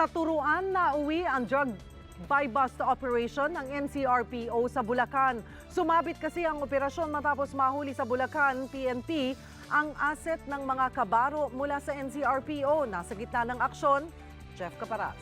Sa turuan na uwi ang drug buy bust operation ng NCRPO sa Bulacan. Sumabit kasi ang operasyon matapos mahuli sa Bulacan, PNP, ang asset ng mga kabaro mula sa NCRPO. Nasa gitna ng aksyon, Jeff Caparas.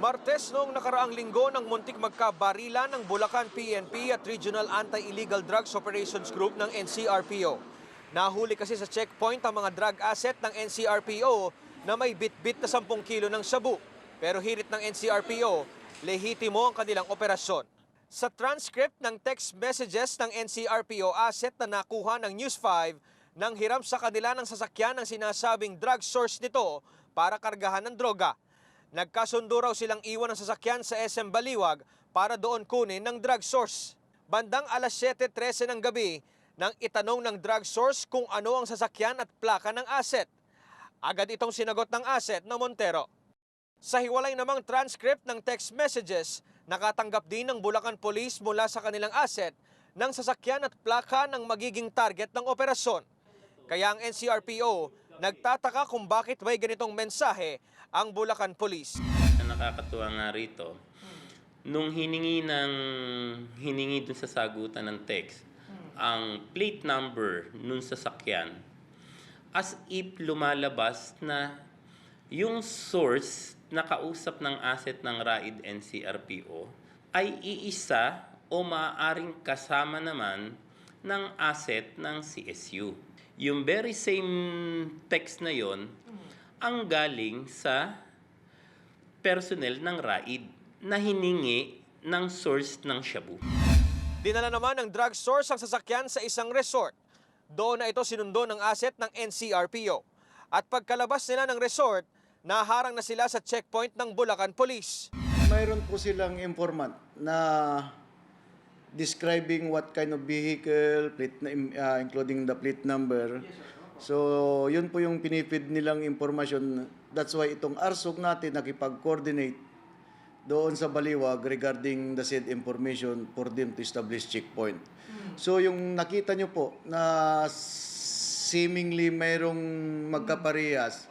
Martes noong nakaraang linggo ng muntik magkabarila ng Bulacan PNP at Regional Anti-Illegal Drugs Operations Group ng NCRPO. Nahuli kasi sa checkpoint ang mga drug asset ng NCRPO na may bit-bit na 10 kilo ng shabu. Pero hirit ng NCRPO, lehitimo ang kanilang operasyon. Sa transcript ng text messages ng NCRPO asset na nakuha ng News 5 nang hiram sa kanila ng sasakyan ng sinasabing drug source nito para kargahan ng droga. Nagkasundo raw silang iwan ng sasakyan sa SM Baliwag para doon kunin ng drug source. Bandang alas 7.13 ng gabi, nang itanong ng drug source kung ano ang sasakyan at plaka ng asset. Agad itong sinagot ng asset na Montero. Sa hiwalay namang transcript ng text messages, nakatanggap din ng Bulacan Police mula sa kanilang asset ng sasakyan at plaka ng magiging target ng operasyon. Kaya ang NCRPO nagtataka kung bakit may ganitong mensahe ang Bulacan Police. Nakakatuwa nga rito, nung hiningi ng hiningi dun sa sagutan ng text, ang plate number nun sa sakyan, as if lumalabas na yung source na kausap ng asset ng RAID NCRPO ay iisa o maaaring kasama naman ng asset ng CSU. Yung very same text na yon ang galing sa personnel ng RAID na hiningi ng source ng shabu. Dinala naman ng drug source ang sasakyan sa isang resort. Doon na ito sinundo ng asset ng NCRPO. At pagkalabas nila ng resort, naharang na sila sa checkpoint ng Bulacan Police. Mayroon po silang informant na describing what kind of vehicle, plate, uh, including the plate number. So, yun po yung pinipid nilang informasyon. That's why itong ARSOC natin nakipag-coordinate doon sa Baliwag regarding the said information for them to establish checkpoint. So, yung nakita nyo po na seemingly mayroong magkaparehas,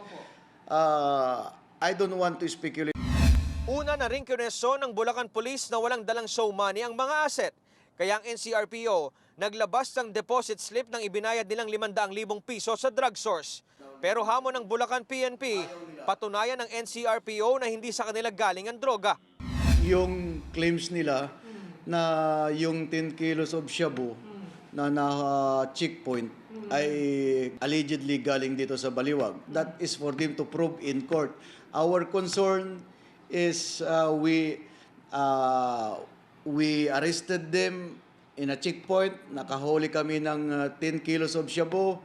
uh, I don't want to speculate Una na rin kineso ng Bulacan Police na walang dalang show money ang mga asset. Kaya ang NCRPO naglabas ng deposit slip ng ibinayad nilang 500,000 piso sa drug source. Pero hamon ng Bulacan PNP, patunayan ng NCRPO na hindi sa kanila galing ang droga. yung claims nila na yung 10 kilos of shabu na na checkpoint ay allegedly galing dito sa Baliwag. That is for them to prove in court. Our concern is uh, we uh, we arrested them in a checkpoint. Nakahuli kami ng uh, 10 kilos of shabu.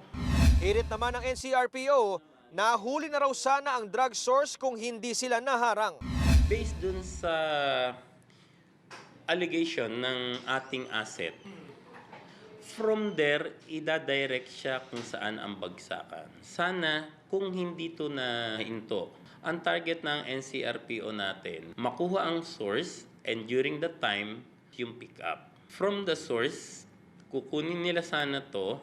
Hirit naman ng NCRPO, nahuli na raw sana ang drug source kung hindi sila naharang. Based dun sa allegation ng ating asset, from there, ida-direct siya kung saan ang bagsakan. Sana, kung hindi to na hinto, ang target ng NCRPO natin, makuha ang source and during the time, yung pick up. From the source, kukunin nila sana to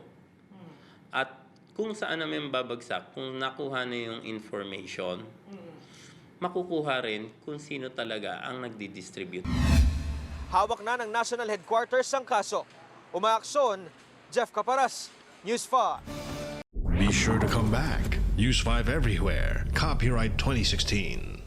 at kung saan namin babagsak, kung nakuha na yung information, makukuha rin kung sino talaga ang nagdi-distribute. Hawak na ng National Headquarters ang kaso. Umaaksyon, Jeff Caparas, News 5. Be sure to come back. Use 5 everywhere. Copyright 2016.